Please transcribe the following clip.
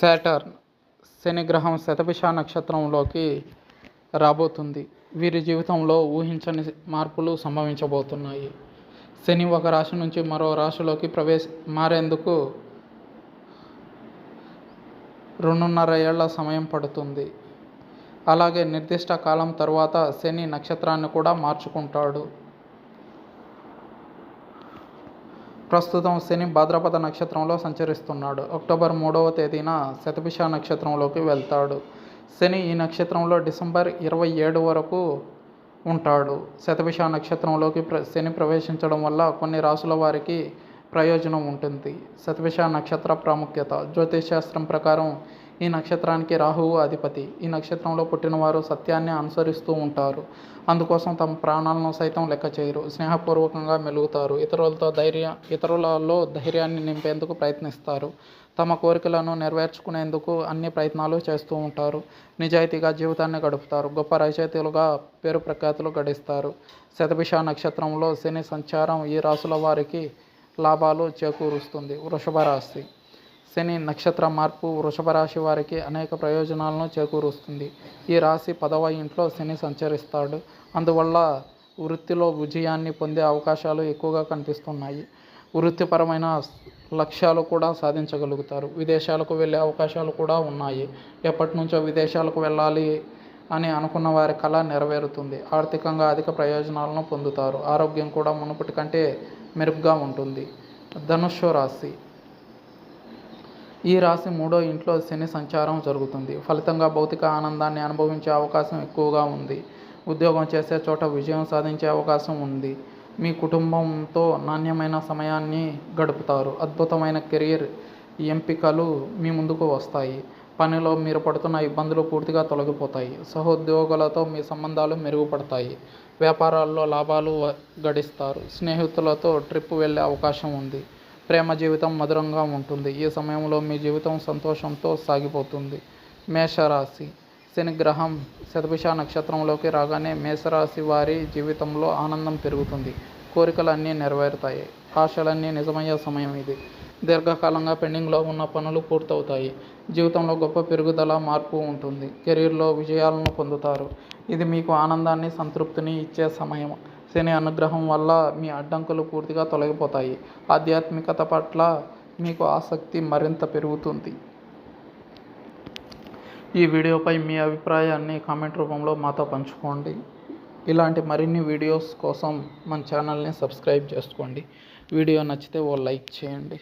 Saturn శని గ్రహం శతభిష నక్షత్రంలోకి రాబోతుంది. వీరి జీవితంలో ఊహించని మార్పులు సంభవించబోతున్నాయి. శని ఒక రాశి నుంచి మరో రాశిలోకి ప్రవేశ మారేందుకు రెండున్నర ఏళ్ళ సమయం పడుతుంది. అలాగే నిర్దిష్ట కాలం తర్వాత శని నక్షత్రాన్ని కూడా మార్చుకుంటాడు. ప్రస్తుతం శని భాద్రపద నక్షత్రంలో సంచరిస్తున్నాడు. అక్టోబర్ మూడవ తేదీన శతభిష నక్షత్రంలోకి వెళ్తాడు. శని ఈ నక్షత్రంలో డిసెంబర్ ఇరవై ఏడు వరకు ఉంటాడు. శతభిష నక్షత్రంలోకి ప్ర శని ప్రవేశించడం వల్ల కొన్ని రాసుల వారికి ప్రయోజనం ఉంటుంది. శతభిష నక్షత్ర ప్రాముఖ్యత. జ్యోతిష్ శాస్త్రం ప్రకారం ఈ నక్షత్రానికి రాహువు అధిపతి. ఈ నక్షత్రంలో పుట్టినవారు సత్యాన్ని అనుసరిస్తూ ఉంటారు. అందుకోసం తమ ప్రాణాలను సైతం లెక్క చేయరు. స్నేహపూర్వకంగా మెలుగుతారు. ఇతరులతో ధైర్య ఇతరులలో ధైర్యాన్ని నింపేందుకు ప్రయత్నిస్తారు. తమ కోరికలను నెరవేర్చుకునేందుకు అన్ని ప్రయత్నాలు చేస్తూ ఉంటారు. నిజాయితీగా జీవితాన్ని గడుపుతారు. గొప్ప రచయితలుగా పేరు ప్రఖ్యాతులు గడిస్తారు. శతభిష నక్షత్రంలో శని సంచారం ఈ రాసుల వారికి లాభాలు చేకూరుస్తుంది. వృషభ రాశి. శని నక్షత్ర మార్పు వృషభ రాశి వారికి అనేక ప్రయోజనాలను చేకూరుస్తుంది. ఈ రాశి పదవ ఇంట్లో శని సంచరిస్తాడు. అందువల్ల వృత్తిలో విజయాన్ని పొందే అవకాశాలు ఎక్కువగా కనిపిస్తున్నాయి. వృత్తిపరమైన లక్ష్యాలు కూడా సాధించగలుగుతారు. విదేశాలకు వెళ్ళే అవకాశాలు కూడా ఉన్నాయి. ఎప్పటి నుంచో విదేశాలకు వెళ్ళాలి అని అనుకున్న వారి కళ నెరవేరుతుంది. ఆర్థికంగా అధిక ప్రయోజనాలను పొందుతారు. ఆరోగ్యం కూడా మునుపటి కంటే మెరుగ్గా ఉంటుంది. ధనుస్సు రాశి ఈ రాశి మూడో ఇంట్లో శని సంచారం జరుగుతుంది. ఫలితంగా భౌతిక ఆనందాన్ని అనుభవించే అవకాశం ఎక్కువగా ఉంది. ఉద్యోగం చేసే చోట విజయం సాధించే అవకాశం ఉంది. మీ కుటుంబంతో నాణ్యమైన సమయాన్ని గడుపుతారు. అద్భుతమైన కెరీర్ ఎంపికలు మీ ముందుకు వస్తాయి. పనిలో మీరు పడుతున్న ఇబ్బందులు పూర్తిగా తొలగిపోతాయి. సహోద్యోగులతో మీ సంబంధాలు మెరుగుపడతాయి. వ్యాపారాల్లో లాభాలు గడిస్తారు. స్నేహితులతో ట్రిప్ వెళ్ళే అవకాశం ఉంది. ప్రేమ జీవితం మధురంగా ఉంటుంది. ఈ సమయంలో మీ జీవితం సంతోషంతో సాగిపోతుంది. మేషరాశి శని గ్రహం శతభిష నక్షత్రంలోకి రాగానే మేషరాశి వారి జీవితంలో ఆనందం పెరుగుతుంది. కోరికలన్నీ నెరవేరుతాయి. ఆశలన్నీ నిజమయ్యే సమయం ఇది. దీర్ఘకాలంగా పెండింగ్లో ఉన్న పనులు పూర్తవుతాయి. జీవితంలో గొప్ప పెరుగుదల మార్పు ఉంటుంది. కెరీర్లో విజయాలను పొందుతారు. ఇది మీకు ఆనందాన్ని సంతృప్తిని ఇచ్చే సమయం. శని అనుగ్రహం వల్ల మీ అడ్డంకులు పూర్తిగా తొలగిపోతాయి. ఆధ్యాత్మికత పట్ల మీకు ఆసక్తి మరింత పెరుగుతుంది. ఈ వీడియోపై మీ అభిప్రాయాన్ని కామెంట్ రూపంలో మాతో పంచుకోండి. ఇలాంటి మరిన్ని వీడియోస్ కోసం మన ఛానల్ని సబ్స్క్రైబ్ చేసుకోండి. వీడియో నచ్చితే ఓ లైక్ చేయండి.